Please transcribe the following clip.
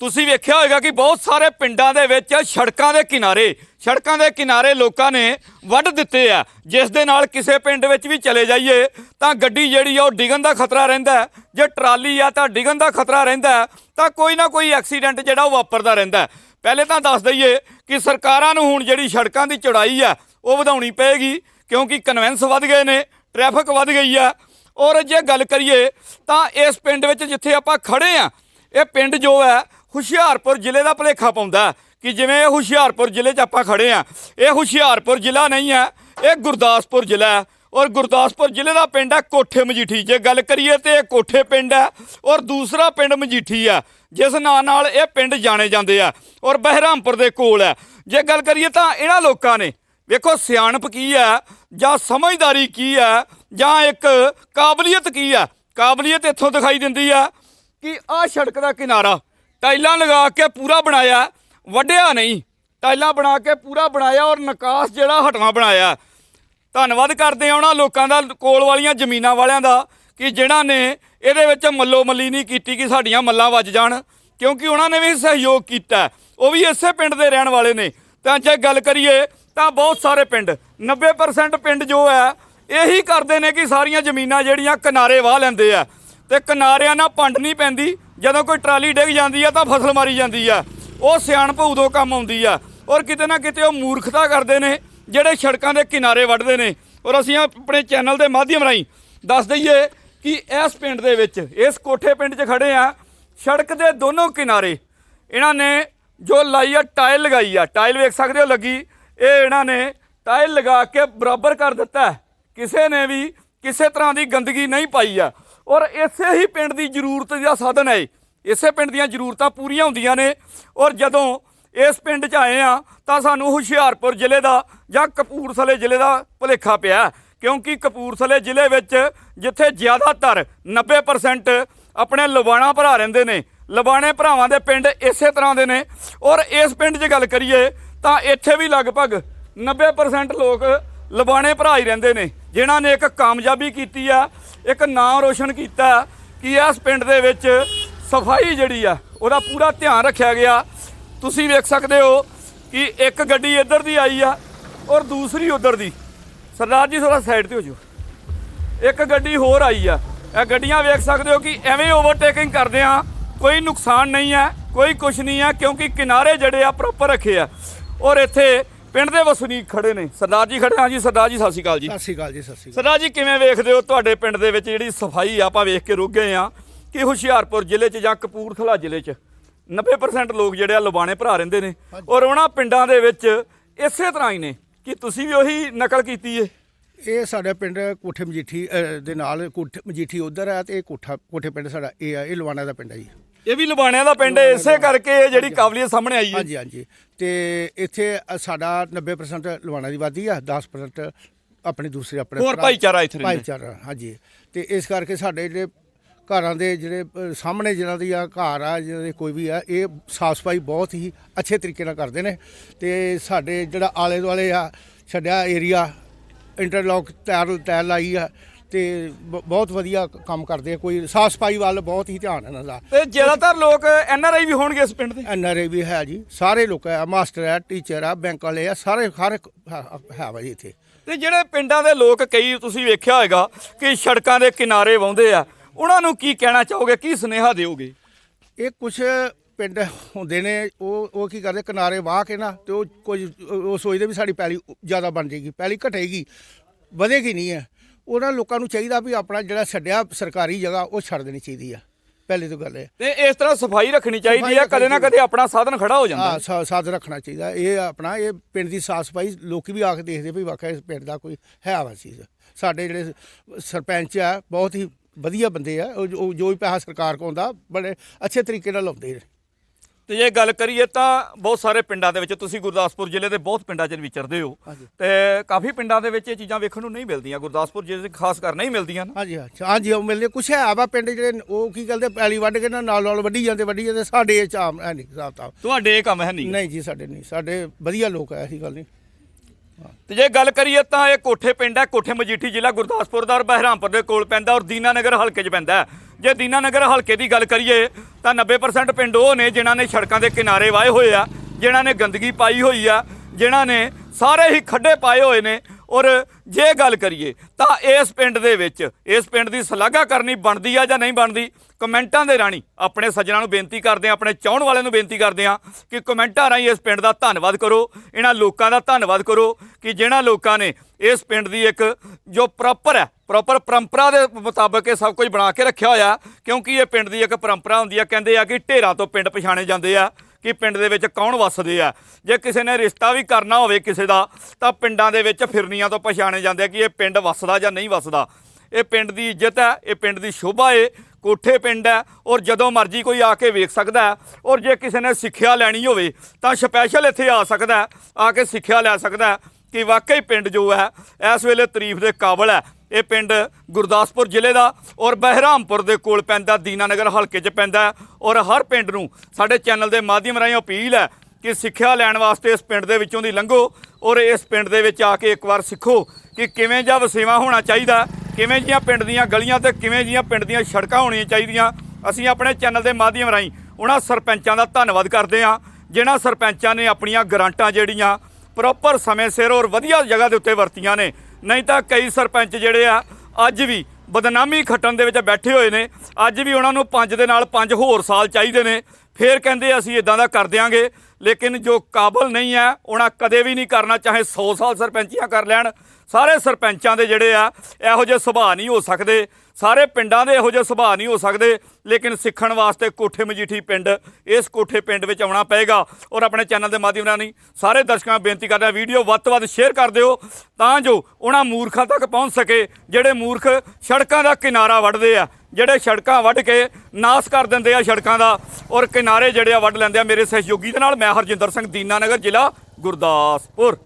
ਤੁਸੀਂ ਵੇਖਿਆ ਹੋਵੇਗਾ ਕਿ ਬਹੁਤ ਸਾਰੇ ਪਿੰਡਾਂ ਦੇ ਵਿੱਚ ਸੜਕਾਂ ਦੇ ਕਿਨਾਰੇ, ਸੜਕਾਂ ਦੇ ਕਿਨਾਰੇ ਲੋਕਾਂ ਨੇ ਵੱਢ ਦਿੱਤੇ ਆ। ਜਿਸ ਦੇ ਨਾਲ ਕਿਸੇ ਪਿੰਡ ਵਿੱਚ ਵੀ ਚਲੇ ਜਾਈਏ, ਤਾਂ ਗੱਡੀ ਜਿਹੜੀ ਆ ਉਹ ਡਿੱਗਣ ਦਾ ਖਤਰਾ ਰਹਿੰਦਾ ਜੇ ਟਰਾਲੀ ਆ ਤਾਂ ਡਿੱਗਣ ਦਾ ਖਤਰਾ ਰਹਿੰਦਾ ਤਾਂ ਕੋਈ ਨਾ ਕੋਈ ਐਕਸੀਡੈਂਟ ਜਿਹੜਾ ਉਹ ਵਾਪਰਦਾ ਰਹਿੰਦਾ ਪਹਿਲੇ ਤਾਂ ਦੱਸ ਦਈਏ ਕਿ ਸਰਕਾਰਾਂ ਨੂੰ ਹੁਣ ਜਿਹੜੀ ਸੜਕਾਂ ਦੀ ਚੌੜਾਈ ਆ, ਉਹ ਵਧਾਉਣੀ ਪਏਗੀ, ਕਿਉਂਕਿ ਕਨਵੈਂਸ ਵੱਧ ਗਏ ਨੇ ਟ੍ਰੈਫਿਕ ਵੱਧ ਗਈ ਆ। ਔਰ ਜੇ ਗੱਲ ਕਰੀਏ, ਤਾਂ ਇਸ ਪਿੰਡ ਵਿੱਚ ਜਿੱਥੇ ਆਪਾਂ ਖੜੇ ਆ, ਇਹ ਪਿੰਡ ਜੋ ਹੈ ਹੁਸ਼ਿਆਰਪੁਰ ਜ਼ਿਲ੍ਹੇ ਦਾ ਭਲੇਖਾ ਪਾਉਂਦਾ ਕਿ ਜਿਵੇਂ ਇਹ ਹੁਸ਼ਿਆਰਪੁਰ ਜ਼ਿਲ੍ਹੇ 'ਚ ਆਪਾਂ ਖੜੇ ਆ ਇਹ ਹੁਸ਼ਿਆਰਪੁਰ ਜ਼ਿਲ੍ਹਾ ਨਹੀਂ ਹੈ, ਇਹ ਗੁਰਦਾਸਪੁਰ ਜ਼ਿਲ੍ਹਾ ਹੈ ਔਰ ਗੁਰਦਾਸਪੁਰ ਜ਼ਿਲ੍ਹੇ ਦਾ ਪਿੰਡ ਹੈ ਕੋਠੇ ਮਜੀਠੀ, ਜੇ ਗੱਲ ਕਰੀਏ ਤੇ ਇਹ ਕੋਠੇ ਪਿੰਡ ਹੈ ਔਰ ਦੂਸਰਾ ਪਿੰਡ ਮਜੀਠੀ ਹੈ, ਜਿਸ ਨਾਂ ਨਾਲ ਇਹ ਪਿੰਡ ਜਾਣੇ ਜਾਂਦੇ ਆ ਔਰ ਬਹਿਰਾਮਪੁਰ ਦੇ ਕੋਲ ਹੈ। ਜੇ ਗੱਲ ਕਰੀਏ ਤਾਂ ਇਹਨਾਂ ਲੋਕਾਂ ਨੇ, ਵੇਖੋ ਸਿਆਣਪ ਕੀ ਹੈ ਜਾਂ ਸਮਝਦਾਰੀ ਕੀ ਹੈ ਜਾਂ ਇੱਕ ਕਾਬਲੀਅਤ ਕੀ ਹੈ, ਕਾਬਲੀਅਤ ਇੱਥੋਂ ਦਿਖਾਈ ਦਿੰਦੀ ਆ ਕਿ ਆਹ ਸੜਕ ਦਾ ਕਿਨਾਰਾ ਟਾਈਲਾਂ ਲਗਾ ਕੇ ਪੂਰਾ ਬਣਾਇਆ ਵੱਡਿਆ ਨਹੀਂ। ਟਾਈਲਾਂ ਬਣਾ ਕੇ ਪੂਰਾ ਬਣਾਇਆ ਔਰ ਨਿਕਾਸ ਜਿਹੜਾ ਹਟਵਾ ਬਣਾਇਆ। ਧੰਨਵਾਦ ਕਰਦੇ ਆ ਉਹਨਾਂ ਲੋਕਾਂ ਦਾ, ਕੋਲ ਵਾਲੀਆਂ ਜ਼ਮੀਨਾਂ ਵਾਲਿਆਂ ਦਾ, ਕਿ ਜਿਨ੍ਹਾਂ ਨੇ ਇਹਦੇ ਵਿੱਚ ਮੱਲੋ ਮੱਲੀ ਨਹੀਂ ਕੀਤੀ ਕਿ ਸਾਡੀਆਂ ਮੱਲਾਂ ਵੱਜ ਜਾਣ, ਕਿਉਂਕਿ ਉਹਨਾਂ ਨੇ ਵੀ ਸਹਿਯੋਗ ਕੀਤਾ। ਉਹ ਵੀ ਇਸੇ ਪਿੰਡ ਦੇ ਰਹਿਣ ਵਾਲੇ ਨੇ। ਤਾਂ ਜੇ ਗੱਲ ਕਰੀਏ, ਤਾਂ ਬਹੁਤ ਸਾਰੇ ਪਿੰਡ 90% ਪਿੰਡ ਜੋ ਹੈ, ਇਹੀ ਕਰਦੇ ਨੇ ਕਿ ਸਾਰੀਆਂ ਜ਼ਮੀਨਾਂ ਜਿਹੜੀਆਂ ਕਿਨਾਰੇ ਵਾਹ ਲੈਂਦੇ ਆ। ਤੇ ਕਿਨਾਰਿਆਂ ਨਾਲ ਪੰਡ ਨਹੀਂ ਪੈਂਦੀ ਜਦੋਂ ਕੋਈ ਟਰਾਲੀ ਡਿੱਗ ਜਾਂਦੀ ਆ ਤਾਂ ਫਸਲ ਮਾਰੀ ਜਾਂਦੀ ਆ। ਉਹ ਸਿਆਣਪ ਉਦੋਂ ਕੰਮ ਆਉਂਦੀ ਆ। ਔਰ ਕਿਤੇ ਨਾ ਕਿਤੇ ਉਹ ਮੂਰਖਤਾ ਕਰਦੇ ਨੇ, ਜਿਹੜੇ ਸੜਕਾਂ ਦੇ ਕਿਨਾਰੇ ਵੱਢਦੇ ਨੇ। ਔਰ ਅਸੀਂ ਆਪਣੇ ਚੈਨਲ ਦੇ ਮਾਧਿਅਮ ਰਾਹੀਂ ਦੱਸ ਦਈਏ ਕਿ ਇਸ ਪਿੰਡ ਦੇ ਵਿੱਚ, ਇਸ ਕੋਠੇ ਪਿੰਡ 'ਚ ਖੜੇ ਆ, ਸੜਕ ਦੇ ਦੋਨੋਂ ਕਿਨਾਰੇ ਇਹਨਾਂ ਨੇ ਜੋ ਲਾਈ ਆ, ਟਾਇਲ ਲਗਾਈ ਆ। ਟਾਇਲ ਵੇਖ ਸਕਦੇ ਹੋ ਲੱਗੀ। ਇਹ ਇਹਨਾਂ ਨੇ ਟਾਇਲ ਲਗਾ ਕੇ ਬਰਾਬਰ ਕਰ ਦਿੱਤਾ। ਕਿਸੇ ਨੇ ਵੀ ਕਿਸੇ ਤਰ੍ਹਾਂ ਦੀ ਗੰਦਗੀ ਨਹੀਂ ਪਾਈ ਆ। ਔਰ ਇਸੇ ਹੀ ਪਿੰਡ ਦੀ ਜ਼ਰੂਰਤ ਦਾ ਸਾਧਨ ਹੈ। ਇਸੇ ਪਿੰਡ ਦੀਆਂ ਜ਼ਰੂਰਤਾਂ ਪੂਰੀਆਂ ਹੁੰਦੀਆਂ ਨੇ ਔਰ ਜਦੋਂ ਇਸ ਪਿੰਡ 'ਚ ਆਏ ਆ ਤਾਂ ਸਾਨੂੰ ਹੁਸ਼ਿਆਰਪੁਰ ਜ਼ਿਲ੍ਹੇ ਦਾ ਜਾਂ ਕਪੂਰਥਲੇ ਜ਼ਿਲ੍ਹੇ ਦਾ ਭੁਲੇਖਾ ਪਿਆ ਕਿਉਂਕਿ ਕਪੂਰਥਲੇ ਜ਼ਿਲ੍ਹੇ ਵਿੱਚ ਜਿੱਥੇ ਜ਼ਿਆਦਾਤਰ 90% ਆਪਣੇ ਲਵਾਣਾ ਭਰਾ ਰਹਿੰਦੇ ਨੇ, ਲਵਾਣੇ ਭਰਾਵਾਂ ਦੇ ਪਿੰਡ ਇਸੇ ਤਰ੍ਹਾਂ ਦੇ ਨੇ। ਔਰ ਇਸ ਪਿੰਡ 'ਚ ਗੱਲ ਕਰੀਏ ਤਾਂ ਇੱਥੇ ਵੀ ਲਗਭਗ 90% ਲੋਕ ਲਵਾਣੇ ਭਰਾ ਹੀ ਰਹਿੰਦੇ ਨੇ। ਜਿਨ੍ਹਾਂ ਨੇ ਇੱਕ ਕਾਮਯਾਬੀ ਕੀਤੀ ਆ, ਇੱਕ ਨਾਮ ਰੋਸ਼ਨ ਕੀਤਾ, ਕਿ ਇਸ ਪਿੰਡ ਦੇ ਵਿੱਚ ਸਫ਼ਾਈ ਜਿਹੜੀ ਆ, ਉਹਦਾ ਪੂਰਾ ਧਿਆਨ ਰੱਖਿਆ ਗਿਆ। ਤੁਸੀਂ ਵੇਖ ਸਕਦੇ ਹੋ ਕਿ ਇੱਕ ਗੱਡੀ ਇੱਧਰ ਦੀ ਆਈ ਆ ਔਰ ਦੂਸਰੀ ਉੱਧਰ ਦੀ। ਸਰਦਾਰ ਜੀ ਥੋੜਾ ਸਾਈਡ ਤੇ ਹੋ ਜਾਓ। ਇੱਕ ਗੱਡੀ ਹੋਰ ਆਈ ਆ। ਇਹ ਗੱਡੀਆਂ ਵੇਖ ਸਕਦੇ ਹੋ ਕਿ ਐਵੇਂ ਓਵਰਟੇਕਿੰਗ ਕਰਦੇ ਆ। ਕੋਈ ਨੁਕਸਾਨ ਨਹੀਂ ਹੈ ਕੋਈ ਕੁਝ ਨਹੀਂ ਹੈ ਕਿਉਂਕਿ ਕਿਨਾਰੇ ਜਿਹੜੇ ਆ ਪ੍ਰੋਪਰ ਰੱਖੇ ਆ। ਔਰ ਇੱਥੇ ਪਿੰਡ ਦੇ ਵਸਨੀਕ ਖੜੇ ਨੇ। ਸਰਦਾਰ ਜੀ ਖੜੇ ਹਾਂ ਜੀ। ਸਰਦਾਰ ਜੀ ਸਤਿ ਸ਼੍ਰੀ ਅਕਾਲ ਜੀ। ਸਤਿ ਸ਼੍ਰੀ ਅਕਾਲ ਜੀ ਸਤਿ ਸ਼੍ਰੀ ਅਕਾਲ। ਸਰਦਾਰ ਜੀ ਕਿਵੇਂ ਵੇਖਦੇ ਹੋ ਤੁਹਾਡੇ ਪਿੰਡ ਦੇ ਵਿੱਚ ਜਿਹੜੀ ਸਫ਼ਾਈ ਆ? ਆਪਾਂ ਵੇਖ ਕੇ ਰੁਕ ਗਏ ਆ। ਕਿ ਹੁਸ਼ਿਆਰਪੁਰ ਜ਼ਿਲ੍ਹੇ 'ਚ ਜਾਂ ਕਪੂਰਥਲਾ ਜ਼ਿਲ੍ਹੇ 'ਚ 90% ਲੋਕ ਜਿਹੜੇ ਆ ਲਵਾਣੇ ਭਰਾ ਰਹਿੰਦੇ ਨੇ। ਔਰ ਉਹਨਾਂ ਪਿੰਡਾਂ ਦੇ ਵਿੱਚ ਇਸੇ ਤਰ੍ਹਾਂ ਹੀ ਨੇ ਕਿ ਤੁਸੀਂ ਵੀ ਉਹੀ ਨਕਲ ਕੀਤੀ ਏ? ਇਹ ਸਾਡਾ ਪਿੰਡ ਕੋਠੇ ਮਜੀਠੀ ਦੇ ਨਾਲ ਕੋਠੇ ਮਜੀਠੀ ਉਧਰ ਹੈ ਤੇ ਇਹ ਕੋਠਾ ਕੋਠੇ ਪਿੰਡ ਸਾਡਾ ਇਹ ਆ ਇਹ ਲਵਾਣਾ ਦਾ ਪਿੰਡ ਹੈ ਜੀ। ਇਹ ਵੀ ਲਵਾਣਿਆਂ ਦਾ ਪਿੰਡ ਹੈ ਇਸੇ ਕਰਕੇ ਇਹ ਜਿਹੜੀ ਕਾਬਲੀਅਤ ਸਾਹਮਣੇ ਆਈ ਹੈ। ਹਾਂਜੀ ਹਾਂਜੀ। ਤੇ ਇੱਥੇ ਸਾਡਾ 90% ਲਵਾਣਾ ਦੀ ਵਾਦੀ ਆ 10% ਆਪਣੇ ਦੂਸਰੇ ਆਪਣੇ ਹੋਰ ਭਾਈਚਾਰਾ ਇੱਥੇ। ਭਾਈਚਾਰਾ ਹਾਂਜੀ। ਤੇ ਇਸ ਕਰਕੇ ਸਾਡੇ ਜਿਹੜੇ ਘਰਾਂ ਦੇ ਜਿਹੜੇ ਸਾਹਮਣੇ ਜਿਹਨਾਂ ਦੀ ਆ ਘਰ ਆ ਜਿਹਨਾਂ ਦੇ ਕੋਈ ਵੀ ਆ ਇਹ ਸਾਫ਼ ਸਫ਼ਾਈ ਬਹੁਤ ਹੀ ਅੱਛੇ ਤਰੀਕੇ ਨਾਲ ਕਰਦੇ ਨੇ। ਤੇ ਸਾਡੇ ਜਿਹੜਾ ਆਲੇ ਦੁਆਲੇ ਆ ਛੱਡਿਆ ਏਰੀਆ ਇੰਟਰਲੌਕ ਟਾਇਰ ਟਾਇਰ ਲਾਈ ਆ ਤੇ ਬਹੁਤ ਵਧੀਆ ਕੰਮ ਕਰਦੇ ਆ। ਕੋਈ ਸਾਫ਼ ਸਫ਼ਾਈ ਵੱਲ ਬਹੁਤ ਹੀ ਧਿਆਨ ਇਹਨਾਂ ਦਾ। ਤੇ ਜ਼ਿਆਦਾਤਰ ਲੋਕ ਐਨ ਆਰ ਆਈ ਵੀ ਹੋਣਗੇ ਇਸ ਪਿੰਡ ਦੇ? ਐਨਆਰਏ ਵੀ ਹੈ ਜੀ। ਸਾਰੇ ਲੋਕ ਆ ਮਾਸਟਰ ਆ ਟੀਚਰ ਆ ਬੈਂਕ ਵਾਲੇ ਆ ਸਾਰੇ ਹਰ ਇੱਕ ਹੈ ਵਾ ਜੀ ਇੱਥੇ। ਤੇ ਜਿਹੜੇ ਪਿੰਡਾਂ ਦੇ ਲੋਕ ਕਈ ਤੁਸੀਂ ਵੇਖਿਆ ਹੋਵੇਗਾ ਕਿ ਸੜਕਾਂ ਦੇ ਕਿਨਾਰੇ ਵਾਉਂਦੇ ਆ ਉਹਨਾਂ ਨੂੰ ਕੀ ਕਹਿਣਾ ਚਾਹੋਗੇ? ਕੀ ਸੁਨੇਹਾ ਦਿਓਗੇ? ਇਹ ਕੁਝ ਪਿੰਡ ਹੁੰਦੇ ਨੇ ਉਹ ਉਹ ਕੀ ਕਰਦੇ ਕਿਨਾਰੇ ਵਾਹ ਕੇ ਨਾ ਤੇ ਉਹ ਕੁਝ ਉਹ ਸੋਚਦੇ ਵੀ ਸਾਡੀ ਪੈਲੀ ਜ਼ਿਆਦਾ ਬਣ ਜਾਏਗੀ ਪੈਲੀ ਘਟੇਗੀ ਵਧੇਗੀ ਨਹੀਂ ਹੈ। ਉਹਨਾਂ ਲੋਕਾਂ ਨੂੰ ਚਾਹੀਦਾ ਵੀ ਆਪਣਾ ਜਿਹੜਾ ਛੱਡਿਆ ਸਰਕਾਰੀ ਜਗ੍ਹਾ ਉਹ ਛੱਡ ਦੇਣੀ ਚਾਹੀਦੀ ਆ। ਪਹਿਲੀ ਤੋਂ ਗੱਲ ਹੈ ਤੇ ਇਸ ਤਰ੍ਹਾਂ ਸਫ਼ਾਈ ਰੱਖਣੀ ਚਾਹੀਦੀ ਰੱਖਣੀ ਕਦੇ ਨਾ ਕਦੇ ਆਪਣਾ ਸਾਧਨ ਖੜਾ ਹੋ ਜਾਂਦਾ। ਹਾਂ ਸਾ- ਸਾਥ ਰੱਖਣਾ ਚਾਹੀਦਾ। ਇਹ ਆਪਣਾ ਇਹ ਪਿੰਡ ਦੀ ਸਾਫ਼ ਸਫ਼ਾਈ ਲੋਕੀ ਵੀ ਆ ਕੇ ਦੇਖਦੇ ਵੀ ਵਾਕਿਆ ਇਸ ਪਿੰਡ ਦਾ ਕੋਈ ਹੈ ਵਾ ਚੀਜ਼। ਸਾਡੇ ਜਿਹੜੇ ਸਰਪੰਚ ਆ ਬਹੁਤ ਹੀ ਵਧੀਆ ਬੰਦੇ ਆ। ਉਹ ਜੋ- ਜੋ ਵੀ ਪੈਸਾ ਸਰਕਾਰ ਕੋਲ ਆਉਂਦਾ ਬੜੇ ਅੱਛੇ ਤਰੀਕੇ ਨਾਲ ਲਾਉਂਦੇ ਨੇ। ਤੇ ਜੇ ਗੱਲ ਕਰੀਏ ਤਾਂ ਬਹੁਤ ਸਾਰੇ ਪਿੰਡਾਂ ਦੇ ਵਿੱਚ ਤੁਸੀਂ ਗੁਰਦਾਸਪੁਰ ਜ਼ਿਲ੍ਹੇ ਦੇ ਬਹੁਤ ਪਿੰਡਾਂ 'ਚ ਵਿਚਰਦੇ ਹੋ। ਤੇ ਕਾਫੀ ਪਿੰਡਾਂ ਦੇ ਵਿੱਚ ਇਹ ਚੀਜ਼ਾਂ ਵੇਖਣ ਨੂੰ ਨਹੀਂ ਮਿਲਦੀਆਂ ਗੁਰਦਾਸਪੁਰ ਜ਼ਿਲ੍ਹੇ 'ਚ ਖਾਸ ਕਰ ਨਹੀਂ ਮਿਲਦੀਆਂ ਨਾ। ਹਾਂਜੀ ਹਾਂਜੀ ਹਾਂਜੀ ਉਹ ਮਿਲਦੇ ਕੁਛ ਹੈ ਵਾ ਪਿੰਡ ਜਿਹੜੇ ਉਹ ਕੀ ਕਰਦੇ ਪੈਲੀ ਵੱਢ ਕੇ ਨਾਲ ਨਾਲ ਵੱਢੀ ਜਾਂਦੇ ਵੱਢੀ ਜਾਂਦੇ ਸਾਡੇ ਇਹ ਚ ਆਮ ਹੈ ਨਹੀਂ ਹਿਸਾਬ ਤੁਹਾਡੇ ਇਹ ਕੰਮ ਹੈ ਨਹੀਂ। ਨਹੀਂ ਜੀ ਸਾਡੇ ਨਹੀਂ ਸਾਡੇ ਵਧੀਆ ਲੋਕ ਆ ਐਸੀ ਗੱਲ ਨਹੀਂ। ਤੇ ਜੇ ਗੱਲ ਕਰੀਏ ਤਾਂ ਇਹ ਕੋਠੇ ਪਿੰਡ ਹੈ, ਕੋਠੇ ਮਜੀਠੀ ਜ਼ਿਲ੍ਹਾ ਗੁਰਦਾਸਪੁਰ ਦਾ ਔਰ ਬਹਿਰਾਮਪੁਰ ਦੇ ਕੋਲ ਪੈਂਦਾ ਔਰ ਦੀਨਾਨਗਰ ਹਲਕੇ 'ਚ ਪੈਂਦਾ ਹੈ। ਜੇ ਦੀਨਾਨਗਰ ਹਲਕੇ ਦੀ ਗੱਲ ਕਰੀਏ, ਤਾਂ 90% ਪਿੰਡ ਉਹ ਨੇ ਜਿਨ੍ਹਾਂ ਨੇ ਸੜਕਾਂ ਦੇ ਕਿਨਾਰੇ ਵਾਏ ਹੋਏ ਆ, ਜਿਨ੍ਹਾਂ ਨੇ ਗੰਦਗੀ ਪਾਈ ਹੋਈ ਆ, ਜਿਨ੍ਹਾਂ ਨੇ ਸਾਰੇ ਹੀ ਖੱਡੇ ਪਾਏ ਹੋਏ ਨੇ ਔਰ ਜੇ ਗੱਲ ਕਰੀਏ ਤਾਂ ਇਸ ਪਿੰਡ ਦੇ ਵਿੱਚ, ਇਸ ਪਿੰਡ ਦੀ ਸ਼ਲਾਘਾ ਕਰਨੀ ਬਣਦੀ ਆ ਜਾਂ ਨਹੀਂ ਬਣਦੀ, ਕਮੈਂਟਾਂ ਦੇ ਰਾਹੀਂ ਆਪਣੇ ਸੱਜਣਾਂ ਨੂੰ ਬੇਨਤੀ ਕਰਦੇ ਆ ਆਪਣੇ ਚਾਹਣ ਵਾਲਿਆਂ ਨੂੰ ਬੇਨਤੀ ਕਰਦੇ ਆ ਕਿ ਕਮੈਂਟਾਂ ਰਾਹੀਂ ਇਸ ਪਿੰਡ ਦਾ ਧੰਨਵਾਦ ਕਰੋ, ਇਹਨਾਂ ਲੋਕਾਂ ਦਾ ਧੰਨਵਾਦ ਕਰੋ ਕਿ ਜਿਹਨਾਂ ਲੋਕਾਂ ਨੇ ਇਸ ਪਿੰਡ ਦੀ ਇੱਕ ਜੋ ਪ੍ਰੋਪਰ ਹੈ, ਪ੍ਰੋਪਰ ਪਰੰਪਰਾ ਦੇ ਮੁਤਾਬਕ ਇਹ ਸਭ ਕੁਝ ਬਣਾ ਕੇ ਰੱਖਿਆ ਹੋਇਆ, ਕਿਉਂਕਿ ਇਹ ਪਿੰਡ ਦੀ ਇੱਕ ਪਰੰਪਰਾ ਹੁੰਦੀ ਆ, ਕਹਿੰਦੇ ਆ ਕਿ ਢੇਰਾਂ ਤੋਂ ਪਿੰਡ ਪਛਾਣੇ ਜਾਂਦੇ ਆ। ਕਿ ਪਿੰਡ ਦੇ ਵਿੱਚ ਕੌਣ ਵੱਸਦੇ ਆ। ਜੇ ਕਿਸੇ ਨੇ ਰਿਸ਼ਤਾ ਵੀ ਕਰਨਾ ਹੋਵੇ ਕਿਸੇ ਦਾ, ਤਾਂ ਪਿੰਡਾਂ ਦੇ ਵਿੱਚ ਫਿਰਨੀਆਂ ਤੋਂ ਪਛਾਣੇ ਜਾਂਦੇ ਆ ਕਿ ਇਹ ਪਿੰਡ ਵੱਸਦਾ ਜਾਂ ਨਹੀਂ ਵੱਸਦਾ। ਇਹ ਪਿੰਡ ਦੀ ਇੱਜ਼ਤ ਹੈ, ਇਹ ਪਿੰਡ ਦੀ ਸ਼ੋਭਾ ਏ, ਕੋਠੇ ਪਿੰਡ ਹੈ, ਔਰ ਜਦੋਂ ਮਰਜ਼ੀ ਕੋਈ ਆ ਕੇ ਵੇਖ ਸਕਦਾ ਔਰ ਜੇ ਕਿਸੇ ਨੇ ਸਿੱਖਿਆ ਲੈਣੀ ਹੋਵੇ, ਤਾਂ ਸਪੈਸ਼ਲ ਇੱਥੇ ਆ ਸਕਦਾ ਆ ਕੇ ਸਿੱਖਿਆ ਲੈ ਸਕਦਾ ਕਿ ਵਾਕਈ ਪਿੰਡ ਜੋ ਹੈ, ਇਸ ਵੇਲੇ ਤਾਰੀਫ ਦੇ ਕਾਬਲ ਹੈ। ਇਹ ਪਿੰਡ ਗੁਰਦਾਸਪੁਰ ਜ਼ਿਲ੍ਹੇ ਦਾ ਔਰ ਬਹਿਰਾਮਪੁਰ ਦੇ ਕੋਲ ਪੈਂਦਾ, ਦੀਨਾਨਗਰ ਹਲਕੇ 'ਚ ਪੈਂਦਾ ਔਰ ਹਰ ਪਿੰਡ ਨੂੰ ਸਾਡੇ ਚੈਨਲ ਦੇ ਮਾਧਿਅਮ ਰਾਹੀਂ ਅਪੀਲ ਹੈ ਕਿ ਸਿੱਖਿਆ ਲੈਣ ਵਾਸਤੇ ਇਸ ਪਿੰਡ ਦੇ ਵਿੱਚੋਂ ਦੀ ਲੰਘੋ ਔਰ ਇਸ ਪਿੰਡ ਦੇ ਵਿੱਚ ਆ ਕੇ ਇੱਕ ਵਾਰ ਸਿੱਖੋ ਕਿ ਕਿਵੇਂ ਜਿਹਾ ਵਸੇਵਾ ਹੋਣਾ ਚਾਹੀਦਾ, ਕਿਵੇਂ ਜੀਆਂ ਪਿੰਡ ਦੀਆਂ ਗਲੀਆਂ ਤੇ ਕਿਵੇਂ ਜੀਆਂ ਪਿੰਡ ਦੀਆਂ ਸੜਕਾਂ ਹੋਣੀਆਂ ਚਾਹੀਦੀਆਂ। ਅਸੀਂ ਆਪਣੇ ਚੈਨਲ ਦੇ ਮਾਧਿਅਮ ਰਾਹੀਂ ਉਹਨਾਂ ਸਰਪੰਚਾਂ ਦਾ ਧੰਨਵਾਦ ਕਰਦੇ ਹਾਂ, ਜਿਨ੍ਹਾਂ ਸਰਪੰਚਾਂ ਨੇ ਆਪਣੀਆਂ ਗਰਾਂਟਾਂ ਜਿਹੜੀਆਂ ਪ੍ਰੋਪਰ ਸਮੇਂ ਸਿਰ ਔਰ ਵਧੀਆ ਜਗ੍ਹਾ ਦੇ ਉੱਤੇ ਵਰਤੀਆਂ ਨੇ। ਨਹੀਂ ਤਾਂ ਕਈ ਸਰਪੰਚ ਜਿਹੜੇ ਆ, ਅੱਜ ਵੀ ਬਦਨਾਮੀ ਖੱਟਣ ਦੇ ਵਿੱਚ ਬੈਠੇ ਹੋਏ ਨੇ। ਅੱਜ ਵੀ ਉਹਨਾਂ ਨੂੰ ਪੰਜ ਦੇ ਨਾਲ ਪੰਜ ਹੋਰ ਸਾਲ ਚਾਹੀਦੇ ਨੇ। ਫੇਰ ਕਹਿੰਦੇ ਅਸੀਂ ਇਦਾਂ ਦਾ ਕਰ ਦਿਆਂਗੇ। ਲੇਕਿਨ ਜੋ ਕਾਬਲ ਨਹੀਂ ਹੈ, ਉਹਨਾਂ ਕਦੇ ਵੀ ਨਹੀਂ ਕਰਨਾ, ਚਾਹੇ 100 ਸਾਲ ਸਰਪੰਚੀਆਂ ਕਰ ਲੈਣ, ਸਾਰੇ ਸਰਪੰਚਾਂ ਦੇ ਜਿਹੜੇ ਆ, ਇਹੋ ਜਿਹੇ ਸੁਭਾਅ ਨਹੀਂ ਹੋ ਸਕਦੇ। ਸਾਰੇ ਪਿੰਡਾਂ ਦੇ ਇਹੋ ਜਿਹੇ ਸੁਭਾਅ ਨਹੀਂ ਹੋ ਸਕਦੇ, ਲੇਕਿਨ ਸਿੱਖਣ ਵਾਸਤੇ ਕੋਠੇ ਮਜੀਠੀ ਪਿੰਡ, ਇਸ ਕੋਠੇ ਪਿੰਡ ਵਿੱਚ ਆਉਣਾ ਪਏਗਾ। ਔਰ ਆਪਣੇ ਚੈਨਲ ਦੇ ਮਾਧਿਅਮ ਰਾਹੀਂ ਸਾਰੇ ਦਰਸ਼ਕਾਂ ਨੂੰ ਬੇਨਤੀ ਕਰਦਾ, ਵੀਡੀਓ ਵੱਧ ਤੋਂ ਵੱਧ ਸ਼ੇਅਰ ਕਰ ਦਿਓ, ਤਾਂ ਜੋ ਉਹਨਾਂ ਮੂਰਖਾਂ ਤੱਕ ਪਹੁੰਚ ਸਕੇ, ਜਿਹੜੇ ਮੂਰਖ ਸੜਕਾਂ ਦਾ ਕਿਨਾਰਾ ਵੱਢਦੇ ਆ। ਜਿਹੜੇ ਸੜਕਾਂ ਵੱਢ ਕੇ ਨਾਸ ਕਰ ਦਿੰਦੇ ਆ ਸੜਕਾਂ ਦਾ ਔਰ ਕਿਨਾਰੇ ਜਿਹੜੇ ਆ ਵੱਢ ਲੈਂਦੇ ਆ ਮੇਰੇ ਸਹਿਯੋਗੀ ਦੇ ਨਾਲ ਮੈਂ ਹਰਜਿੰਦਰ ਸਿੰਘ ਦੀਨਾਨਗਰ ਜ਼ਿਲ੍ਹਾ ਗੁਰਦਾਸਪੁਰ।